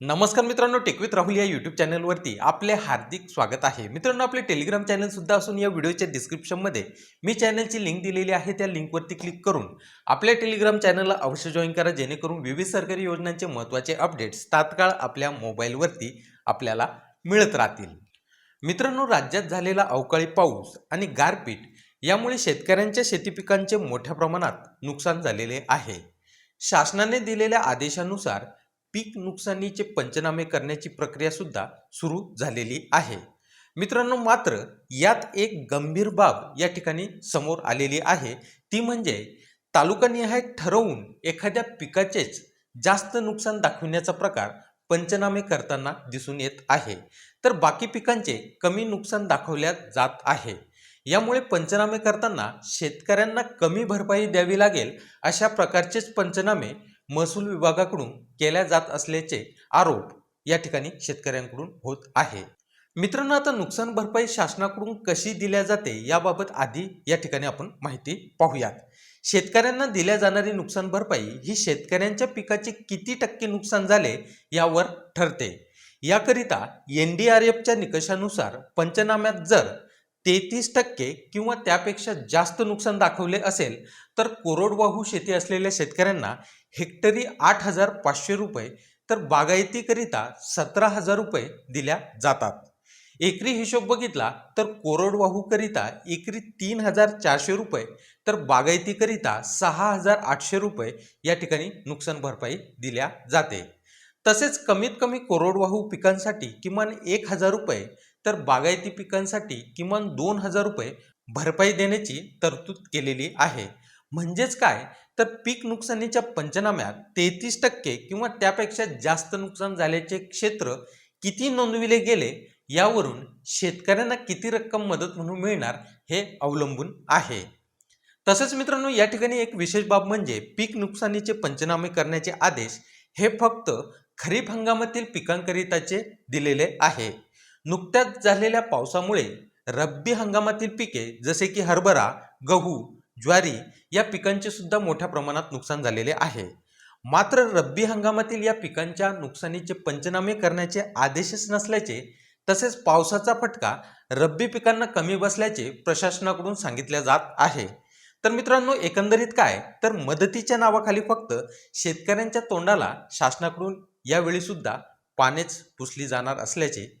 नमस्कार मित्रांनो टेकवित राहुल या यूट्यूब चॅनलवरती आपले हार्दिक स्वागत आहे. मित्रांनो आपले टेलिग्राम चॅनल सुद्धा असून या व्हिडिओच्या डिस्क्रिप्शनमध्ये मी चॅनलची लिंक दिलेली आहे. त्या लिंकवरती क्लिक करून आपल्या टेलिग्राम चॅनलला अवश्य जॉईन करा. जेणेकरून विविध सरकारी योजनांचे महत्त्वाचे अपडेट्स तात्काळ आपल्या मोबाईलवरती आपल्याला मिळत राहतील. मित्रांनो राज्यात झालेला अवकाळी पाऊस आणि गारपीट यामुळे शेतकऱ्यांच्या शेतीपिकांचे मोठ्या प्रमाणात नुकसान झालेले आहे. शासनाने दिलेल्या आदेशानुसार पीक नुकसानीचे पंचनामे करण्याची प्रक्रिया सुद्धा सुरू झालेली आहे. मित्रांनो मात्र यात एक गंभीर बाब या ठिकाणी समोर आलेली आहे. ती म्हणजे तालुकानिहाय ठरवून एखाद्या पिकाचेच जास्त नुकसान दाखविण्याचा प्रकार पंचनामे करताना दिसून येत आहे. तर बाकी पिकांचे कमी नुकसान दाखवल्या जात आहे. यामुळे पंचनामे करताना शेतकऱ्यांना कमी भरपाई द्यावी लागेल अशा प्रकारचेच पंचनामे महसूल विभागाकडून केल्या जात असल्याचे आरोप या ठिकाणी शेतकऱ्यांकडून होत आहे. मित्रांनो आता नुकसान भरपाई शासनाकडून कशी दिल्या जाते याबाबत आधी या ठिकाणी आपण माहिती पाहूयात. शेतकऱ्यांना दिल्या जाणारी नुकसान भरपाई ही शेतकऱ्यांच्या पिकाचे किती टक्के नुकसान झाले यावर ठरते. याकरिता एन डी आर एफच्या निकषानुसार पंचनाम्यात जर तेहतीस टक्के किंवा त्यापेक्षा जास्त नुकसान दाखवले असेल तर कोरडवाहू शेती असलेल्या शेतकऱ्यांना हेक्टरी आठ हजार पाचशे रुपये तर बागायतीकरिता सतरा हजार रुपये दिल्या जातात. एकरी हिशोब बघितला तर कोरडवाहूकरिता एकरी तीन हजार चारशे रुपये तर बागायतीकरिता सहा हजार आठशे रुपये या ठिकाणी नुकसान भरपाई दिल्या जाते. तसेच कमीत कमी कोरडवाहू पिकांसाठी किमान एक हजार रुपये तर बागायती पिकांसाठी किमान दोन हजार रुपये भरपाई देण्याची तरतूद केलेली आहे. म्हणजेच काय? तर पीक नुकसानीच्या पंचनाम्यात तेहतीस टक्के किंवा त्यापेक्षा जास्त नुकसान झाल्याचे क्षेत्र किती नोंदविले गेले? यावरून शेतकऱ्यांना किती रक्कम मदत म्हणून मिळणार हे अवलंबून आहे. तसेच मित्रांनो या ठिकाणी एक विशेष बाब म्हणजे पीक नुकसानीचे पंचनामे करण्याचे आदेश हे फक्त खरीप हंगामातील पिकांकरिताचे दिलेले आहे. नुकत्याच झालेल्या पावसामुळे रब्बी हंगामातील पिके जसे की हरभरा गहू ज्वारी या पिकांचे सुद्धा मोठ्या प्रमाणात नुकसान झालेले आहे. मात्र रब्बी हंगामातील या पिकांच्या नुकसानीचे पंचनामे करण्याचे आदेशच नसल्याचे तसेच पावसाचा फटका रब्बी पिकांना कमी बसल्याचे प्रशासनाकडून सांगितले जात आहे. तर मित्रांनो एकंदरीत काय? तर मदतीच्या नावाखाली फक्त शेतकऱ्यांच्या तोंडाला शासनाकडून यावेळी सुद्धा पानेच पुसली जाणार असल्याचे